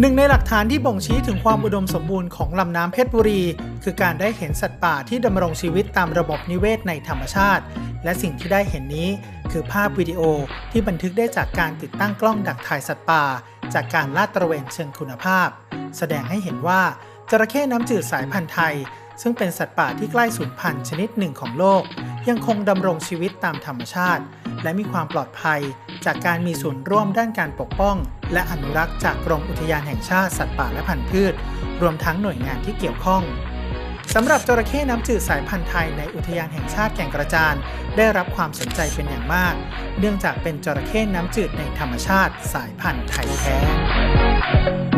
หนึ่งในหลักฐานที่บ่งชี้ถึงความอุดมสมบูรณ์ของลำน้ำเพชรบุรี คือการได้เห็นสัตว์ป่าที่ดำรงชีวิตตามระบบนิเวศในธรรมชาติ และสิ่งที่ได้เห็นนี้ คือภาพวิดีโอที่บันทึกได้จากการติดตั้งกล้องดักถ่ายสัตว์ป่า จากการลาดตระเวนเชิงคุณภาพ แสดงให้เห็นว่าจระเข้น้ำจืดสายพันธุ์ไทย ซึ่งเป็นสัตว์ป่าที่ใกล้สูญพันธุ์ชนิดหนึ่งของโลก ยังคงดำรงชีวิตตามธรรมชาติ และมีความปลอดภัย จากการมีส่วนร่วมด้านการปกป้อง และอนุรักษ์จากกรมอุทยานแห่งชาติสัตว์ป่าและพันธุ์พืช รวมทั้งหน่วยงานที่เกี่ยวข้องสำหรับจระเข้น้ำจืดสายพันธุ์ไทยในอุทยานแห่งชาติแก่งกระจาน ได้รับความสนใจเป็นอย่างมาก เนื่องจากเป็นจระเข้น้ำจืดในธรรมชาติสายพันธุ์ไทยแท้